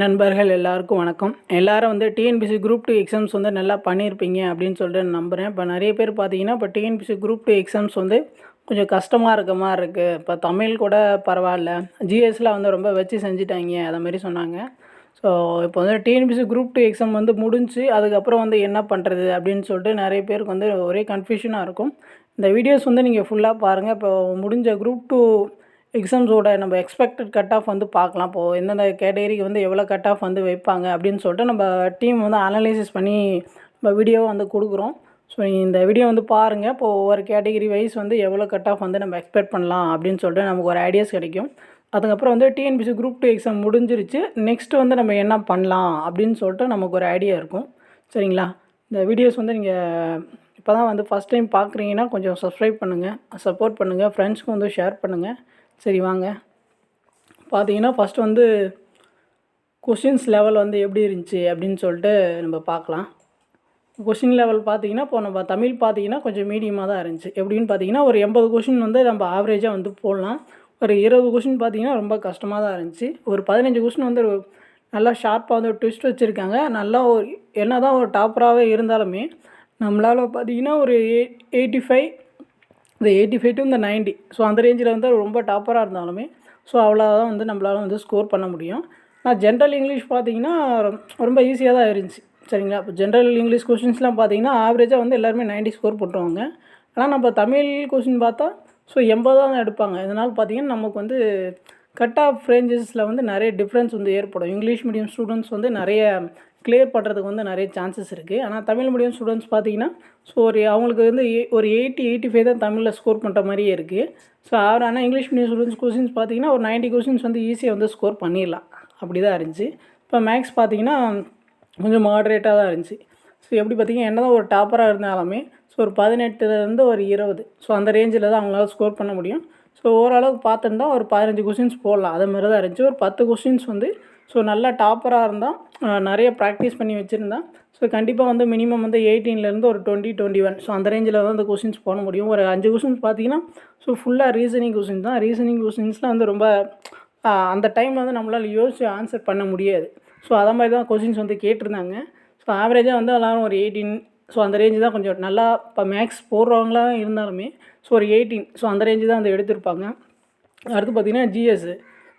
நண்பர்கள் எல்லாருக்கும் வணக்கம். எல்லாரும் வந்து டிஎன்பிசி குரூப் டூ எக்ஸாம்ஸ் வந்து நல்லா பண்ணியிருப்பீங்க அப்படின்னு சொல்லிட்டு நம்புகிறேன் இப்போ நிறைய பேர் பார்த்தீங்கன்னா இப்போ டிஎன்பிசி குரூப் டூ எக்ஸாம்ஸ் வந்து கொஞ்சம் கஷ்டமாக இருக்க மாதிரி இருக்குது இப்போ தமிழ் கூட பரவாயில்ல. ஜிஎஸ்லாம் வந்து ரொம்ப வச்சு செஞ்சுட்டாங்க அதை மாதிரி சொன்னாங்க. ஸோ இப்போ வந்து டிஎன்பிசி குரூப் டூ எக்ஸாம் வந்து முடிஞ்சு அதுக்கப்புறம் வந்து என்ன பண்ணுறது அப்படின்னு சொல்லிட்டு நிறைய பேருக்கு வந்து ஒரே கன்ஃபியூஷனாக இருக்கும். இந்த வீடியோஸ் வந்து நீங்கள் ஃபுல்லாக பாருங்கள் இப்போ முடிஞ்ச குரூப் டூ எக்ஸாம்ஸோட நம்ம எக்ஸ்பெக்டட் கட் ஆஃப் வந்து பார்க்கலாம். இப்போது எந்தெந்த கேட்டகரிக்கு வந்து எவ்வளோ கட் ஆஃப் வந்து வைப்பாங்க அப்படின்னு சொல்லிட்டு நம்ம டீம் வந்து அனலைசிஸ் பண்ணி நம்ம வீடியோவை வந்து கொடுக்குறோம். ஸோ இந்த வீடியோ வந்து பாருங்கள் இப்போ ஒவ்வொரு கேட்டகிரி வைஸ் வந்து எவ்வளோ கட் ஆஃப் வந்து நம்ம எக்ஸ்பெக்ட் பண்ணலாம் அப்படின்னு சொல்லிட்டு நமக்கு ஒரு ஐடியாஸ் கிடைக்கும். அதுக்கப்புறம் வந்து டிஎன்பிசி குரூப் டூ எக்ஸாம் முடிஞ்சிருச்சு. நெக்ஸ்ட்டு வந்து நம்ம என்ன பண்ணலாம் அப்படின்னு சொல்லிட்டு நமக்கு ஒரு ஐடியா இருக்கும். சரிங்களா? இந்த வீடியோஸ் வந்து நீங்கள் இப்போ தான் வந்து ஃபஸ்ட் டைம் பார்க்குறீங்கன்னா கொஞ்சம் சப்ஸ்கிரைப் பண்ணுங்கள் சப்போர்ட் பண்ணுங்கள் ஃப்ரெண்ட்ஸ்க்கும் வந்து ஷேர் பண்ணுங்கள் சரி வாங்க. பார்த்தீங்கன்னா ஃபஸ்ட்டு வந்து கொஷின்ஸ் லெவல் வந்து எப்படி இருந்துச்சு அப்படின்னு சொல்லிட்டு நம்ம பார்க்கலாம். கொஷின் லெவல் பார்த்தீங்கன்னா இப்போ நம்ம தமிழ் பார்த்தீங்கன்னா கொஞ்சம் மீடியமாக தான் இருந்துச்சு. எப்படின்னு பார்த்தீங்கன்னா ஒரு எண்பது கொஷின் வந்து நம்ம ஆவரேஜாக வந்து போடலாம். ஒரு இருபது கொஷின் பார்த்தீங்கன்னா ரொம்ப கஷ்டமாக தான் இருந்துச்சு. ஒரு பதினஞ்சு கொஷின் வந்து ஒரு நல்லா ஷார்ப்பாக வந்து ஒரு ட்விஸ்ட் வச்சுருக்காங்க. நல்லா ஒரு என்ன தான் ஒரு டாப்பராகவே இருந்தாலுமே நம்மளால் பார்த்தீங்கன்னா ஒரு எயிட்டி ஃபைவ் இந்த எயிட்டி ஃபைவ் டு இந்த நைன்ட்டி ஸோ அந்த ரேஞ்சில் வந்து ரொம்ப டாப்பராக இருந்தாலுமே ஸோ அவ்வளோதான் வந்து நம்மளால் வந்து ஸ்கோர் பண்ண முடியும். நான் ஜென்ரல் இங்கிலீஷ் பார்த்தீங்கன்னா ரொம்ப ஈஸியாக தான் இருந்துச்சு. சரிங்களா? இப்போ ஜென்ரல் இங்கிலீஷ் கொஷின்ஸ்லாம் பார்த்தீங்கன்னா ஆவரேஜாக வந்து எல்லாருமே 90 ஸ்கோர் போட்டுருவாங்க. ஆனால் நம்ம தமிழ் கொஷின் பார்த்தா ஸோ எண்பது தான் எடுப்பாங்க. இதனால் பார்த்தீங்கன்னா நமக்கு வந்து கட் ஆஃப் ரேஞ்சஸில் வந்து நிறைய டிஃப்ரென்ஸ் வந்து ஏற்படும். இங்கிலீஷ் மீடியம் ஸ்டூடெண்ட்ஸ் வந்து நிறைய கிளியர் பண்ணுறதுக்கு வந்து நிறைய சான்சஸ் இருக்குது ஆனால் தமிழ் மீடியம் ஸ்டூடெண்ட்ஸ் பார்த்தீங்கன்னா ஸோ ஒரு அவங்களுக்கு வந்து எ- ஒரு எயிட்டி எயிட்டி ஃபைவ் தான் தமிழில் ஸ்கோர் பண்ணுற மாதிரியே இருக்குது ஸோ அவர் ஆனால் இங்கிலீஷ் மீடியம் ஸ்டூடெண்ட்ஸ் கொஸ்டின்ஸ் பார்த்தீங்கன்னா ஒரு 90 கொஷின்ஸ் வந்து ஈஸியாக வந்து ஸ்கோர் பண்ணிடலாம். அப்படி தான் இருந்துச்சு. இப்போ மேக்ஸ் பார்த்தீங்கன்னா கொஞ்சம் மாடரேட்டாக தான் இருந்துச்சு. ஸோ எப்படி பார்த்தீங்கன்னா என்ன தான் ஒரு டாப்பராக இருந்தாலுமே ஸோ ஒரு பதினெட்டுலேருந்து ஒரு இருபது. ஸோ அந்த ரேஞ்சில் தான் அவங்களால ஸ்கோர் பண்ண முடியும். ஸோ ஓரளவுக்கு பார்த்துருந்தா ஒரு பதினஞ்சு கொஷின்ஸ் போடலாம். அதே மாதிரி தான் இருந்துச்சு. ஒரு பத்து கொஷின்ஸ் வந்து ஸோ நல்லா டாப்பராக இருந்தால் நிறைய ப்ராக்டிஸ் பண்ணி வச்சுருந்தா ஸோ கண்டிப்பாக வந்து மினிமம் வந்து எயிட்டீன்லேருந்து ஒரு டுவெண்ட்டி டுவெண்ட்டி ஒன் ஸோ அந்த ரேஞ்சில் வந்து அந்த கொஷின்ஸ் போட முடியும். ஒரு அஞ்சு கொஷின்ஸ் பார்த்தீங்கன்னா ஸோ ஃபுல்லாக ரீசனிங் கொஷின் தான். ரீசனிங் கொஷின்ஸ்லாம் வந்து ரொம்ப அந்த டைமில் வந்து நம்மளால் யோசிச்சு ஆன்சர் பண்ண முடியாது. ஸோ அதை மாதிரி தான் கொஷின்ஸ் வந்து கேட்டிருந்தாங்க. ஸோ ஆவரேஜாக வந்து எல்லோரும் ஒரு எயிட்டீன் ஸோ அந்த ரேஞ்சு தான் கொஞ்சம் நல்லா இப்போ மேக்ஸ் போடுறவங்களாம் இருந்தாலுமே ஸோ ஒரு எயிட்டீன் ஸோ அந்த ரேஞ்சு தான் வந்து எடுத்திருப்பாங்க. அடுத்து பார்த்திங்கன்னா ஜிஎஸ்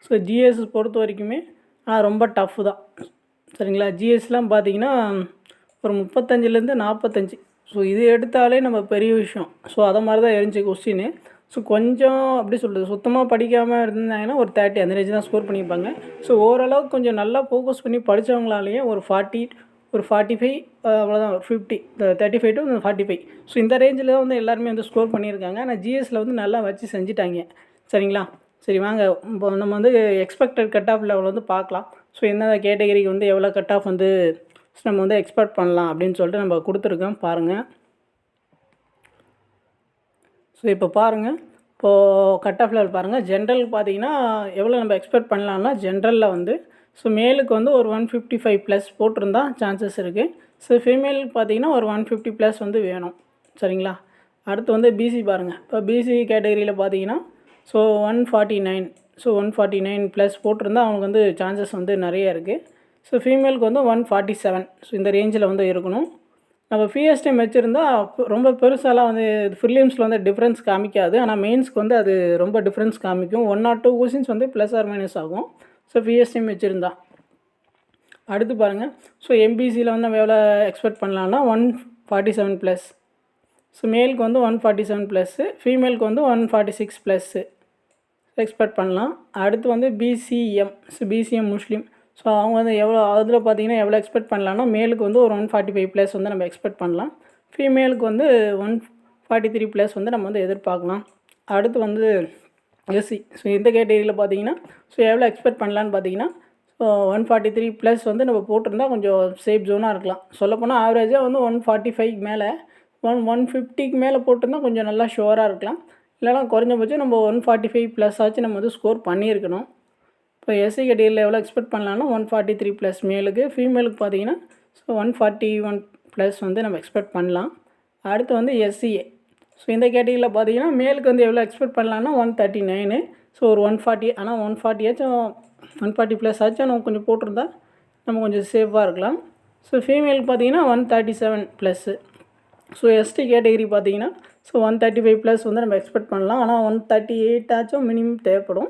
ஸோ ஜிஎஸ் பொறுத்த வரைக்குமே ஆனால் ரொம்ப டஃப் தான். சரிங்களா? ஜிஎஸ்லாம் பார்த்தீங்கன்னா ஒரு முப்பத்தஞ்சுலேருந்து நாற்பத்தஞ்சு ஸோ இது எடுத்தாலே நம்ம பெரிய விஷயம். ஸோ அதை மாதிரி தான் இருந்துச்சு கொஸ்டின் ஸோ கொஞ்சம் அப்படி சொல்கிறது சுத்தமாக படிக்காமல் இருந்தாங்கன்னா ஒரு தேர்ட்டி அந்த ரேஞ்சு தான் ஸ்கோர் பண்ணியிருப்பாங்க. ஸோ ஓரளவுக்கு கொஞ்சம் நல்லா ஃபோக்கஸ் பண்ணி படித்தவங்களாலேயே ஒரு ஃபார்ட்டி ஒரு ஃபார்ட்டி ஃபைவ் அவ்வளோதான் ஒரு fifty thirty five to forty five so இந்த ரேஞ்சில் தான் வந்து எல்லாருமே வந்து ஸ்கோர் பண்ணியிருக்காங்க. ஆனால் ஜிஎஸ்சில் வந்து நல்லா வச்சு செஞ்சுட்டாங்க. சரிங்களா? சரி வாங்க. இப்போ நம்ம வந்து எக்ஸ்பெக்டட் கட் ஆஃப் லெவல் வந்து பார்க்கலாம். ஸோ எந்தெந்த கேட்டகரிக்கு வந்து எவ்வளோ கட் ஆஃப் வந்து நம்ம வந்து எக்ஸ்பெக்ட் பண்ணலாம் அப்படின்னு சொல்லிட்டு நம்ம கொடுத்துருக்கோம். பாருங்கள் ஸோ இப்போ பாருங்கள் இப்போது கட் ஆஃப் லெவல் பாருங்கள் ஜென்ரல் பார்த்தீங்கன்னா எவ்வளோ நம்ம எக்ஸ்பெக்ட் பண்ணலாம்னா ஜென்ரலில் வந்து ஸோ மேலுக்கு வந்து ஒரு ஒன் ஃபிஃப்டி ஃபைவ் ப்ளஸ் போட்டிருந்தா சான்சஸ் இருக்குது ஸோ ஃபீமேலுக்கு பார்த்தீங்கன்னா ஒரு ஒன் ஃபிஃப்டி ப்ளஸ் வந்து வேணும். சரிங்களா? அடுத்து வந்து பிசி பாருங்கள் இப்போ பிசி கேட்டகரியில் பார்த்தீங்கன்னா so one forty nine so one forty nine plus போட்டிருந்தா அவங்க வந்து சான்சஸ் வந்து நிறைய இருக்குது ஸோ ஃபீமேலுக்கு வந்து ஒன் ஃபார்ட்டி செவன் ஸோ இந்த ரேஞ்சில் வந்து இருக்கணும். நம்ம பிஎஸ் டைம் வச்சுருந்தா ரொம்ப பெருசாலாம் வந்து ஃபிலிம்ஸில் வந்து டிஃப்ரென்ஸ் காமிக்காது. ஆனால் மெயின்ஸ்க்கு வந்து அது ரொம்ப டிஃப்ரென்ஸ் காமிக்கும். ஒன் ஆர் டூ கொஷின்ஸ் வந்து ப்ளஸ் ஆர் மைனஸ் ஆகும். ஸோ பிஎஸ் டைம் வச்சுருந்தா அடுத்து பாருங்கள் ஸோ எம்பிசியில் வந்து நம்ம எவ்வளோ எக்ஸ்பெக்ட் பண்ணலான்னா one forty seven plus so மேலுக்கு வந்து ஒன் ஃபார்ட்டி செவன் ப்ளஸ்ஸு ஃபீமேலுக்கு வந்து one forty six plus expect பண்ணலாம். அடுத்து வந்து பிசிஎம் ஸோ பிசிஎம் முஸ்லீம். ஸோ அவங்க வந்து எவ்வளோ அதில் பார்த்தீங்கன்னா எவ்வளோ எக்ஸ்பெக்ட் பண்ணலாம்னா மேலுக்கு வந்து ஒரு ஒன் ஃபார்ட்டி ஃபைவ் ப்ளஸ் வந்து நம்ம எக்ஸ்பெக்ட் பண்ணலாம். ஃபீமேலுக்கு வந்து ஒன் ஃபார்ட்டி த்ரீ ப்ளஸ் வந்து நம்ம வந்து எதிர்பார்க்கலாம். அடுத்து வந்து எஸ்சி ஸோ இந்த கேட்டகரியில் பார்த்தீங்கன்னா ஸோ எவ்வளோ எக்ஸ்பெக்ட் பண்ணலான்னு பார்த்தீங்கன்னா so one forty three plus வந்து நம்ம போட்டிருந்தா கொஞ்சம் சேஃப் ஜோனாக இருக்கலாம். சொல்லப்போனால் ஆவரேஜாக வந்து ஒன் ஃபார்ட்டி ஃபைவ் மேலே ஒன் ஒன் ஃபிஃப்டிக்கு மேலே போட்டிருந்தா கொஞ்சம் நல்லா ஷுவராக இருக்கலாம். இல்லைனா குறைஞ்சபட்சம் நம்ம ஒன் ஃபார்ட்டி ஃபைவ் ப்ளஸ் ஆச்சு நம்ம வந்து ஸ்கோர் பண்ணியிருக்கணும். இப்போ எஸ்சி கேட்டகரியில் எவ்வளோ எக்ஸ்பெக்ட் பண்ணலாம்னா ஒன் ஃபார்ட்டி த்ரீ ப்ளஸ் மேலுக்கு ஃபீமேலுக்கு பார்த்தீங்கன்னா so one forty one plus வந்து நம்ம எக்ஸ்பெக்ட் பண்ணலாம். அடுத்து வந்து எஸ்சிஏ ஸோ இந்த கேட்டகரியில் பார்த்தீங்கன்னா மேலுக்கு வந்து எவ்வளோ எக்ஸ்பெக்ட் பண்ணலாம்னா ஒன் தேர்ட்டி நைனு ஸோ ஒரு ஒன் ஃபார்ட்டி ஆனால் ஒன் ஃபார்ட்டியாச்சும் ஒன் ஃபார்ட்டி ப்ளஸ் ஆச்சும் நம்ம கொஞ்சம் போட்டிருந்தா நம்ம கொஞ்சம் சேஃபாக இருக்கலாம். ஸோ ஃபீமேலுக்கு பார்த்தீங்கன்னா one thirty seven plus so ST category பார்த்தீங்கன்னா so one thirty five plus வந்து நம்ம எக்ஸ்பெக்ட் பண்ணலாம். ஆனால் ஒன் தேர்ட்டி எயிட் ஆச்சும் மினிமம் தேவைப்படும்.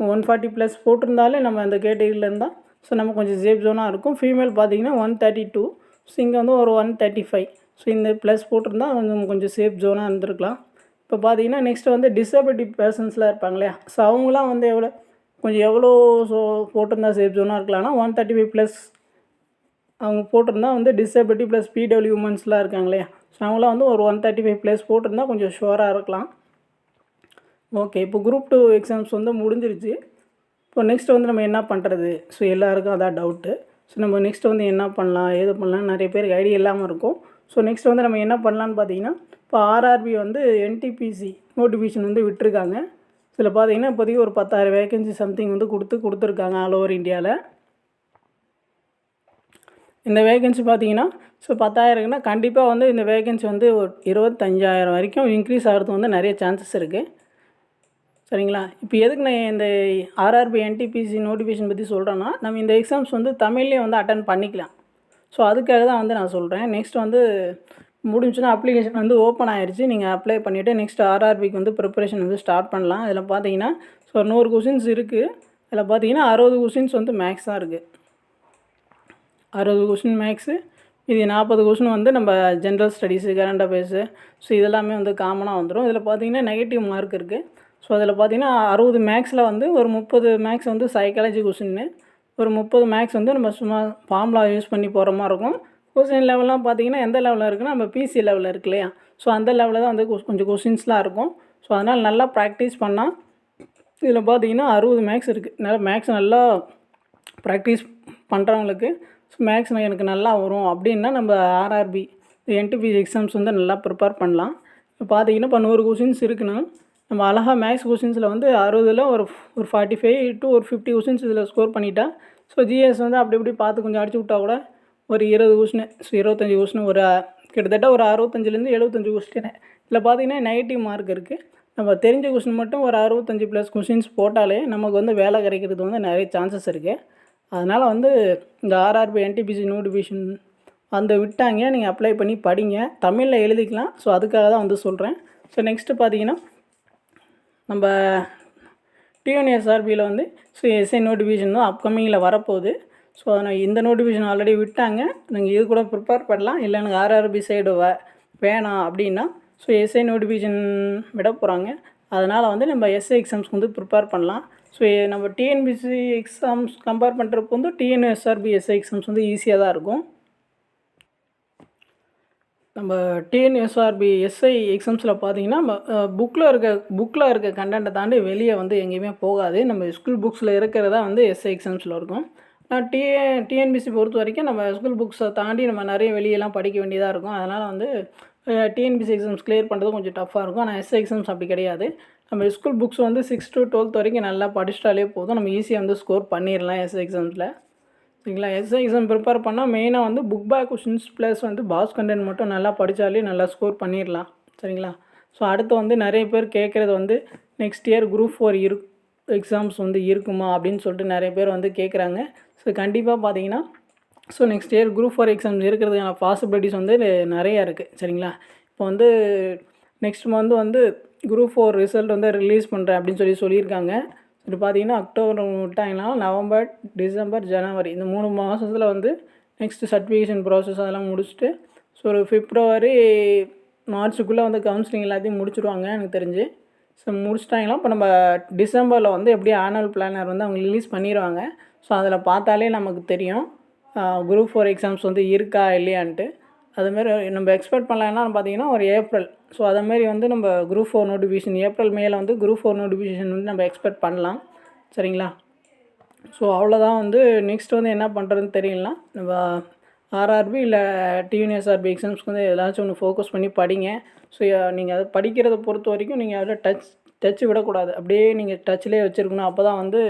ஒன் ஃபார்ட்டி ப்ளஸ் போட்டிருந்தாலே நம்ம அந்த கேட்டகரியில் இருந்தால் ஸோ நம்ம கொஞ்சம் சேஃப் ஜோனாக இருக்கும். ஃபீமேல் பார்த்தீங்கன்னா ஒன் தேர்ட்டி டூ ஸோ இங்கே வந்து ஒரு ஒன் தேர்ட்டி ஃபைவ் ஸோ இந்த ப்ளஸ் போட்டிருந்தா கொஞ்சம் கொஞ்சம் சேஃப் ஜோனாக இருந்திருக்கலாம். இப்போ பார்த்தீங்கன்னா நெக்ஸ்ட்டு வந்து டிசபிலிட்டி பர்சன்ஸ்லாம் இருப்பாங்க இல்லையா? ஸோ அவங்களாம் வந்து எவ்வளோ கொஞ்சம் எவ்வளோ ஸோ போட்டிருந்தா சேஃப் ஜோனாக இருக்கலாம்னா ஒன் தேர்ட்டி ஃபைவ் ப்ளஸ் அவங்க போட்டிருந்தா வந்து டிசபிலிட்டி ப்ளஸ் பிடபிள்யூ உமன்ஸ்லாம் இருக்காங்க இல்லையா? ஸோ அவங்களாம் வந்து ஒரு ஒன் தேர்ட்டி ஃபைவ் ப்ளேஸ் போட்டிருந்தா கொஞ்சம் ஷுவராக இருக்கலாம். ஓகே இப்போ குரூப் டூ எக்ஸாம்ஸ் வந்து முடிஞ்சிருச்சு. இப்போ நெக்ஸ்ட் வந்து நம்ம என்ன பண்ணுறது ஸோ எல்லாருக்கும் அதான் டவுட்டு ஸோ நம்ம நெக்ஸ்ட் வந்து என்ன பண்ணலாம்? ஏது பண்ணலாம் நிறைய பேருக்கு ஐடியா இல்லாமல் இருக்கும். ஸோ நெக்ஸ்ட் வந்து நம்ம என்ன பண்ணலான்னு பார்த்தீங்கன்னா இப்போ ஆர்ஆர்பி வந்து என்டிபிசி நோட்டிஃபிகேஷன் வந்து விட்டுருக்காங்க. இதில் பார்த்தீங்கன்னா இப்போதைக்கு ஒரு பத்தாயிரம் வேகன்சி சம்திங் வந்து கொடுத்து கொடுத்துருக்காங்க ஆல் ஓவர் இந்தியாவில் இந்த வேகன்சி பார்த்தீங்கன்னா ஸோ பத்தாயிரம்னா கண்டிப்பாக வந்து இந்த வேகன்சி வந்து ஒரு இருபத்தஞ்சாயிரம் வரைக்கும் இன்க்ரீஸ் ஆகிறதுக்கு வந்து நிறைய சான்சஸ் இருக்குது சரிங்களா? இப்போ எதுக்கு நான் இந்த ஆர்ஆர்பி என்டிபிசி நோட்டிஃபிகேஷன் பற்றி சொல்கிறேன்னா நம்ம இந்த எக்ஸாம்ஸ் வந்து தமிழ்லேயே வந்து அட்டன் பண்ணிக்கலாம். ஸோ அதுக்காக தான் வந்து நான் சொல்கிறேன் நெக்ஸ்ட் வந்து முடிஞ்சுன்னா அப்ளிகேஷன் வந்து ஓப்பன் ஆயிடுச்சு நீங்கள் அப்ளை பண்ணிவிட்டு நெக்ஸ்ட் ஆர்ஆர்பிக்கு வந்து ப்ரிப்பரேஷன் வந்து ஸ்டார்ட் பண்ணலாம். இதில் பார்த்தீங்கன்னா ஸோ நூறு கொஷின்ஸ் இருக்குது அதில் பார்த்தீங்கன்னா அறுபது கொஷின்ஸ் வந்து மேக்ஸ் தான் இருக்குது அறுபது கொஷின் மேக்ஸு இது நாற்பது கொஷின் வந்து நம்ம general studies current affairs so இதெல்லாமே வந்து காமனாக வந்துடும் இதில் பார்த்தீங்கன்னா நெகட்டிவ் மார்க் இருக்குது ஸோ அதில் பார்த்திங்கன்னா அறுபது மேக்ஸில் வந்து ஒரு முப்பது மேக்ஸ் வந்து சைக்காலஜி கொஷின்னு ஒரு முப்பது மேக்ஸ் வந்து நம்ம சும்மா ஃபார்முலா யூஸ் பண்ணி போகிற மாதிரி இருக்கும். கொஷின் லெவல்லாம் பார்த்தீங்கன்னா எந்த லெவலில் இருக்குன்னா நம்ம பிசி லெவலில் இருக்கு இல்லையா? ஸோ அந்த லெவலில் தான் வந்து கொஞ்சம் கொஷின்ஸ்லாம் இருக்கும். ஸோ அதனால் நல்லா ப்ராக்டிஸ் பண்ணால் இதில் பார்த்தீங்கன்னா அறுபது மேக்ஸ் இருக்குது நல்லா மேக்ஸ் நல்லா ப்ராக்டிஸ் பண்ணுறவங்களுக்கு மேக்ஸ் எனக்கு நல்லா வரும். அப்படின்னா நம்ம ஆர்ஆர்பி என்டிபிசி எக்ஸாம்ஸ் வந்து நல்லா ப்ரிப்பேர் பண்ணலாம். இப்போ பார்த்தீங்கன்னா இப்போ நூறு கொஷின்ஸ் இருக்குன்னா நம்ம அழகாக மேக்ஸ் கொஷின்ஸில் வந்து அறுபதில் ஒரு ஒரு ஃபார்ட்டி ஃபைவ் டு ஒரு ஃபிஃப்டி கொஷின்ஸ் இதில் ஸ்கோர் பண்ணிட்டா ஸோ ஜிஎஸ் வந்து அப்படி இப்படி பார்த்து கொஞ்சம் அடிச்சு விட்டா கூட ஒரு இருபது கொஷின் ஸோ இருபத்தஞ்சி கொஷின் ஒரு கிட்டத்தட்ட ஒரு அறுபத்தஞ்சிலேருந்து எழுபத்தஞ்சி கொஸ்டின் இதில் பார்த்தீங்கன்னா நெகட்டிவ் மார்க் இருக்குது நம்ம தெரிஞ்ச கொஷின் மட்டும் ஒரு அறுபத்தஞ்சு ப்ளஸ் கொஷின்ஸ் போட்டாலே நமக்கு வந்து வேலை கிடைக்கிறது வந்து நிறைய சான்சஸ் இருக்குது அதனால் வந்து இந்த ஆர்ஆர்பி என்டிபிசி நோட்டிஃபிகேஷன் அந்த விட்டாங்க. நீங்கள் அப்ளை பண்ணி படிங்க. தமிழில் எழுதிக்கலாம். ஸோ அதுக்காக தான் வந்து சொல்கிறேன் ஸோ நெக்ஸ்ட்டு பார்த்தீங்கன்னா நம்ம டிஎன்எஸ்ஆர்பியில் வந்து ஸோ எஸ்ஐ நோட்டிஃபிகேஷன் தான் அப்கமிங்கில் வரப்போகுது. ஸோ அதனால் இந்த நோட்டிஃபிகேஷன் ஆல்ரெடி விட்டாங்க. நீங்கள் இது கூட ப்ரிப்பேர் பண்ணலாம். இல்லை எனக்கு ஆர்ஆர்பி சைடு வே வேணாம் அப்படின்னா ஸோ எஸ்ஐ நோட்டிஃபிகேஷன் விட போகிறாங்க அதனால் வந்து நம்ம எஸ்ஐ எக்ஸாம்ஸ்க்கு வந்து ப்ரிப்பேர் பண்ணலாம். ஸோ நம்ம டிஎன்பிசி எக்ஸாம்ஸ் கம்பேர் பண்ணுறப்போ வந்து டிஎன்எஸ்ஆர்பிஎஸ்ஐ எக்ஸாம்ஸ் வந்து ஈஸியாக தான் இருக்கும். நம்ம டிஎன்எஸ்ஆர்பி எஸ்ஐ எக்ஸாம்ஸில் பார்த்தீங்கன்னா புக்கில் இருக்க புக்கில் இருக்க கண்டென்ட்டை தாண்டி வெளியே வந்து எங்கேயுமே போகாது. நம்ம ஸ்கூல் புக்ஸில் இருக்கிறதா வந்து எஸ்ஐ எக்ஸாம்ஸில் இருக்கும். ஆனால் டிஏ டிஎன்பிசி பொறுத்த வரைக்கும் நம்ம ஸ்கூல் புக்ஸை தாண்டி நம்ம நிறைய வெளியெல்லாம் படிக்க வேண்டியதாக இருக்கும். அதனால் வந்து டிஎன்பிசி எக்ஸாம்ஸ் கிளியர் பண்ணுறது கொஞ்சம் டஃப்பாக இருக்கும். ஆனால் எஸ்ஐ எக்ஸாம்ஸ் அப்படி கிடையாது. நம்ம ஸ்கூல் புக்ஸ் வந்து சிக்ஸ் டு டுவெல்த் வரைக்கும் நல்லா படிச்சிட்டாலே போதும். நம்ம ஈஸியாக வந்து ஸ்கோர் பண்ணிடலாம் எஸ் எக்ஸாம்ஸில் சரிங்களா? எஸ்ஐ எக்ஸாம் ப்ரிப்பேர் பண்ணால் மெயினாக வந்து புக் பேக் கொஷின்ஸ் ப்ளஸ் வந்து பாஸ் கண்டென்ட் மட்டும் நல்லா படித்தாலே நல்லா ஸ்கோர் பண்ணிடலாம் சரிங்களா? ஸோ அடுத்து வந்து நிறைய பேர் கேட்குறது வந்து நெக்ஸ்ட் இயர் குரூப் ஃபோர் இரு எக்ஸாம்ஸ் வந்து இருக்குமா அப்படின்னு சொல்லிட்டு நிறைய பேர் வந்து கேட்குறாங்க ஸோ கண்டிப்பாக பார்த்தீங்கன்னா so next year group four exams இருக்கிறதுக்கான பாசிபிலிட்டிஸ் வந்து நிறையா இருக்குது சரிங்களா? இப்போ வந்து நெக்ஸ்ட் மந்த் வந்து குரூப் ஃபோர் ரிசல்ட் வந்து ரிலீஸ் பண்ணுறேன் அப்படின்னு சொல்லி சொல்லியிருக்காங்க. இது பார்த்தீங்கன்னா அக்டோபர் விட்டாங்கன்னா நவம்பர் டிசம்பர் ஜனவரி இந்த மூணு மாதத்தில் வந்து நெக்ஸ்ட் சர்டிஃபிகேஷன் ப்ராசஸ் அதெல்லாம் முடிச்சுட்டு ஸோ ஒரு ஃபிப்ரவரி மார்ச்சுக்குள்ளே வந்து கவுன்சிலிங் எல்லாத்தையும் முடிச்சுடுவாங்க எனக்கு தெரிஞ்சு. ஸோ முடிச்சிட்டாங்கன்னா இப்போ நம்ம டிசம்பரில் வந்து எப்படி ஆனுவல் பிளானர் வந்து அவங்க ரிலீஸ் பண்ணிடுவாங்க ஸோ அதில் பார்த்தாலே நமக்கு தெரியும். குரூப் ஃபோர் எக்ஸாம்ஸ் வந்து இருக்கா இல்லையான்ட்டு. அதுமாரி நம்ம எக்ஸ்பெக்ட் பண்ணலாம்னா பார்த்தீங்கன்னா ஒரு ஏப்ரல் ஸோ அதேமாரி வந்து நம்ம குரூப் ஃபோர் நோட்டிஃபிகேஷன் ஏப்ரல் மேல வந்து குரூப் ஃபோர் நோட்டிஃபிகேஷன் வந்து நம்ம எக்ஸ்பெக்ட் பண்ணலாம். சரிங்களா? ஸோ அவ்வளோதான் வந்து நெக்ஸ்ட் வந்து என்ன பண்ணுறதுன்னு தெரியலனா நம்ம ஆர்ஆர்பி இல்லை டியூனிஎஸ்ஆர்பி எக்ஸாம்ஸ்க்கு வந்து ஏதாச்சும் ஒன்று ஃபோக்கஸ் பண்ணி படிங்க. ஸோ நீங்கள் அதை படிக்கிறத பொறுத்த வரைக்கும் நீங்கள் அதில் டச் டச் விடக்கூடாது. அப்படியே நீங்கள் டச்லேயே வச்சுருக்கணும். அப்போ தான் வந்து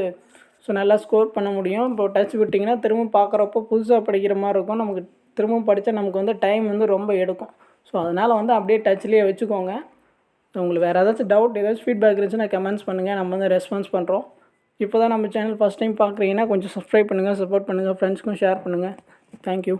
ஸோ நல்லா ஸ்கோர் பண்ண முடியும். இப்போ டச் விட்டிங்கன்னா திரும்ப பார்க்குறப்போ புதுசாக படிக்கிற மாதிரி இருக்கும். நமக்கு திரும்பவும் படித்தா நமக்கு வந்து டைம் வந்து ரொம்ப எடுக்கும். ஸோ அதனால் வந்து அப்படியே டச்லேயே வச்சுக்கோங்க. உங்களுக்கு வேறு ஏதாச்சும் டவுட் ஏதாச்சும் ஃபீட்பேக் இருந்துச்சுன்னா கமெண்ட்ஸ் பண்ணுங்கள் நம்ம வந்து ரெஸ்பான்ஸ் பண்ணுறோம் இப்போ தான் நம்ம சேனல் ஃபஸ்ட் டைம் பார்க்குறீங்கன்னா கொஞ்சம் சப்ஸ்கிரைப் பண்ணுங்கள் சப்போர்ட் பண்ணுங்கள் ஃப்ரெண்ட்ஸ்க்கும் ஷேர் பண்ணுங்கள் தேங்க்யூ